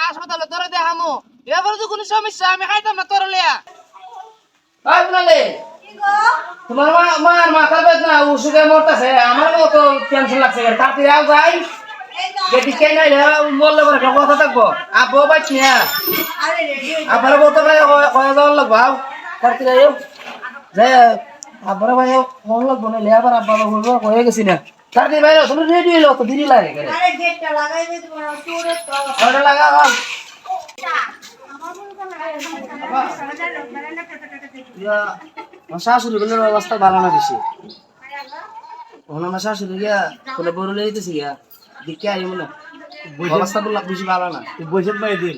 হাসপাতালে তোরে দেখামু। এবার তো কোনো সমস্যা আমি খাইতাম না তোর লিয়া ভাই তোমার মা মার মাথা বেদনা ওষুধে মরতেছে আমার মতো টেনশন লাগছে। তাড়াতাড়ি আও যাই। যদি কে নাই বললে পরে কথা থাকব। আব্বু বাচ্চি হ্যাঁ? আপনার বলতে পারে কয়ে যাওয়ার লাগবো? আও আও যে আব্বার ভাই মন লাগবো না আবার আব্বা বলব হয়ে গেছি না। তাড়াতাড়ি ভাই তুমি রেডি হইল তো দেরি লাগে কেন? আরে গেটটা লাগাই দে তোমার চোরে তো ওটা লাগা আও। আমার শাশুড়ি গুলোর অবস্থা ভালো না বেশি। ওখানে আমার শাশুড়ি গিয়া কোলে বড় লইতেছি গিয়া। দেখে আই মনে অবস্থা বেশি ভালো না। বসে মাই দিন।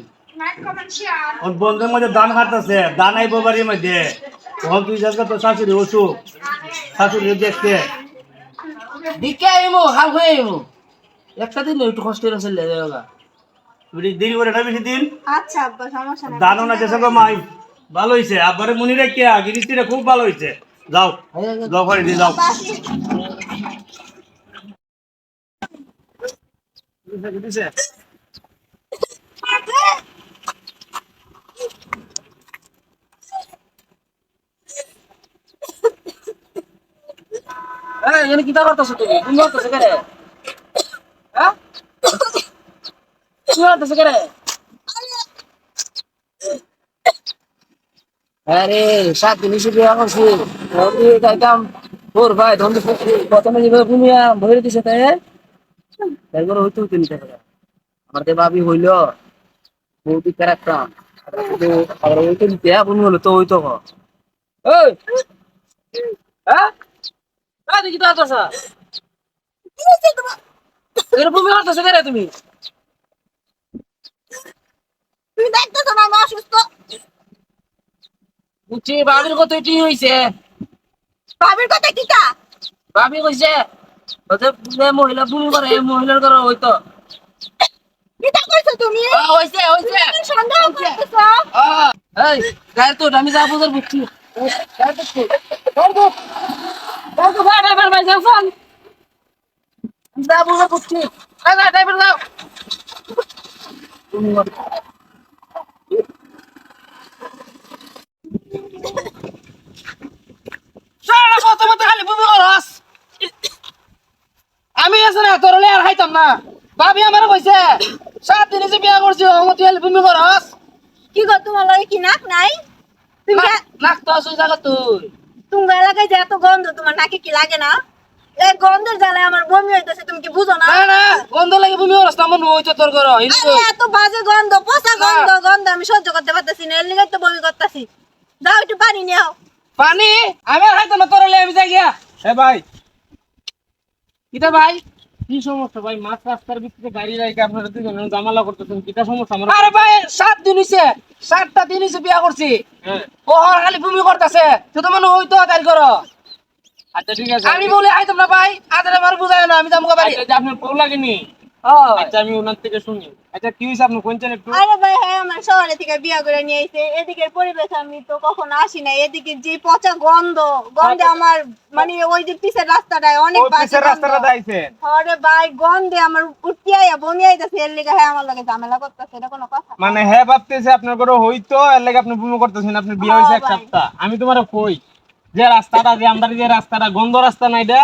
ওর বন্ধুর মধ্যে দান হাঁটতেছে দান আইব বাড়ির মধ্যে। তখন তুই তোর শাশুড়ি অসুখ। শাশুড়ি দেখতে। দেখে আইমু হাল হয়ে আইমু। একটা দিন একটু কষ্ট করে চলে যাবে দেরি করে না বেশি দিন। আচ্ছা আব্বা সমস্যা নাই। দানো না দেশে মাই ভালো হইছে। আব্বারে মনি রেখে গিরিস্তিরে খুব ভালো হইছে। যাও যাও করে দি যাও। এই, এখানে কিতা করতেছো তুমি? তুমি করতেছো কেন? হ্যাঁ? তুমি করতেছো কেন? আরে সাত দিন হিসেবে বিয়া করছি যাইতাম। ভাই ধন্দি প্রথমে যেভাবে ভূমিয়া ভরে দিছে তাই তারপরে হইতে হইতে নিতে পারে আমার যে ভাবি হইল বৌদি রাখতাম আবার হইতে নিতে আপনি হলো তো হইতো হ্যাঁ দেখি তো করতেছ এখানে তুমি কেন তুমি? তুমি দেখতেছো না মা অসুস্থ। বুঝছি বাবির কত এটি হইছে। ভাবির কথা কিটা বাবি কইছে মহিলা ভূমি করে মহিলার করে হইতো। তুমি? হইছে এই গায়ের তো আমি যা বুঝার বুঝছি। গায়ের তো আমি আছে না তোর আর খাইতাম না। ভাবি আমার কইছে সাত দিন যে বিয়া করছি অমতি খালি ভূমি করস। কি গো তোমার লগে কি নাক নাই? তুমি নাক- তো আসুই জায়গা তুই তুমি এলাকায় যে এত গন্ধ তোমার নাকে কি লাগে না? এই গন্ধের জ্বালায় আমার বমি হইতেছে তুমি কি বুঝো না? না গন্ধ লাগে বমি করস না মনে তোর ঘর এত বাজে গন্ধ পচা গন্ধ গন্ধ আমি সহ্য করতে পারতেছি না এর লিগে তো বমি করতেছি। যাও একটু পানি নিয়ে পানি? আমি আর খাইতাম না তোর আমি যাই গিয়া। ভাই। কিটা ভাই? কি সমস্যা? ভাই মাছ রাস্তার ভিতরে গাড়ি রাখে আপনারা দুজন জামালা করতেছেন কিটা সমস্যা আমার আরে ভাই সাত দিন হইছে। সাতটা দিন হইছে বিয়া করছি। হ্যাঁ। ও হর খালি ভূমি করতেছে। তো মনে হইতো গাড়ি করো আচ্ছা ঠিক আছে। আমি বলে আইতাম না ভাই আদারে আমার বুঝায় না আমি যাব বাড়ি। আচ্ছা আপনার লাগেনি? আচ্ছা আমি ওনার থেকে শুনি। আচ্ছা কি হয়েছে আপনি কোনছেন একটু আরে ভাই হ্যাঁ আমার শহরে থেকে বিয়া করে নিয়ে আইছে। এদিকের পরিবেশ আমি তো কখনো আসি না এদিকে যে পচা গন্ধ গন্ধে আমার মানে ওই যে পিছের রাস্তাটায় অনেক বাজে পিছের রাস্তাটা। দাইছেন আরে ভাই গন্ধে আমার উঠতে আইয়া বমি আইতাছে। এর লিগে হ্যাঁ আমার লগে ঝামেলা করতেছে। এটা কোনো কথা। মানে হ্যাঁ ভাবতেছে আপনার করে হইতো এর লাগে আপনি ভূমি করতেছেন আপনার বিয়া হয়েছে এক হ্যাঁ, সপ্তাহ। আমি তোমার কই যে রাস্তাটা যে আমরা যে রাস্তাটা গন্ধ রাস্তা নাই এটা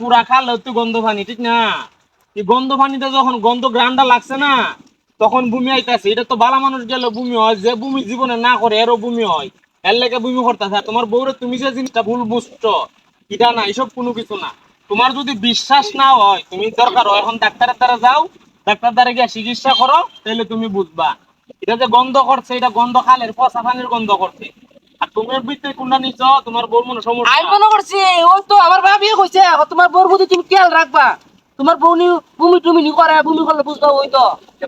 পুরা খাল তুই গন্ধ পানি ঠিক না? এই গন্ধ পানিতে যখন গন্ধ গ্রান্ডা লাগছে না, তখন ভূমি আইতাছে। এটা তো বালা মানুষ গেল ভূমি হয়, যে ভূমি জীবনে না করে, এরও ভূমি হয়। এর লেগে ভূমি করতেছে। তোমার বউরে তুমি যে জিনিসটা ভুল বুঝছ, এটা না, এসব কোনো কিছু না। তোমার যদি বিশ্বাস না হয়, তুমি দরকার হয়, এখন ডাক্তারের দ্বারা যাও, ডাক্তার দ্বারা গিয়ে চিকিৎসা করো তাহলে তুমি বুঝবা। এটা যে গন্ধ করছে, এটা গন্ধ খালের, পচা পানির গন্ধ করছে। তোমার ভিতরে মনে আমি সমস্যা মনে করছি, ওই তো আমার ভাবিয়ে কইছে তোমার বউর বুদ্ধি তুমি খেয়াল রাখবা। তোমার নি ভূমি টুমি নি করে ভূমি করলে বুঝতে ওই তো।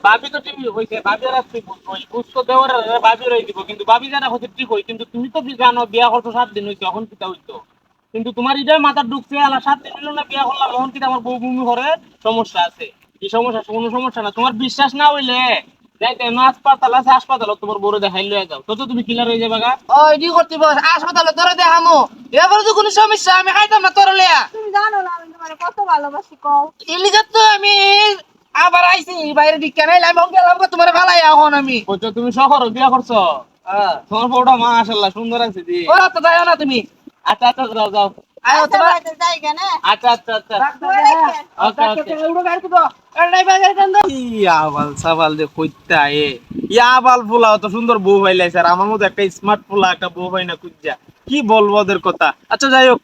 ভাবি তো ঠিক হইছে ভাবি আর তুই বুঝবই বুঝতো দেওয়ার ভাবি রই দিব কিন্তু ভাবি জানা হচ্ছে ঠিক হই কিন্তু তুমি তো কি জানো বিয়া করছ সাত দিন হইছে এখন কিটা হইতো? কিন্তু তোমার এটাই মাথা ঢুকছে আলা সাত দিন হইল না বিয়া করলাম এখন কিটা আমার বউ ভূমি করে? সমস্যা আছে। কি সমস্যা? কোনো সমস্যা না। তোমার বিশ্বাস না হইলে যাইতে হাসপাতাল আছে হাসপাতাল তোমার বড় দেখাই লয়ে যাও। তো তুমি কিলার হয়ে যাবে গা? ওই ডি করতে হাসপাতালে তোরে দেখামু। এবার তো কোনো সমস্যা আমি খাইতাম না তোর লিয়া তুমি জানো না আমি তোমার কত ভালোবাসি কও। তো আমি আবার আইছি বাইরে দিকে নাই আমি গেলাম তোমার ভালাই এখন আমি। কইছো তুমি শহর বিয়া করছ? হ্যাঁ। তোমার বউটা মাশাআল্লাহ সুন্দর আছে দি। তো যাও না তুমি। আচ্ছা আচ্ছা যাও যাও। আয়ো আচ্ছা, তোমার বাড়িতে যাই কেন? আচ্ছা আচ্ছা আচ্ছা। ওকে ওকে। উড়ো গাড়ি তো। এর নাই বাজার কেন ইয়াবাল সাবাল দে কইতা এ। ইয়াবাল ফুলা তো সুন্দর বউ পাইলাই স্যার আমার মতো একটা স্মার্ট ফুলা একটা বউ পাই না কুজ্জা কি বলব ওদের কথা? আচ্ছা যাই হোক।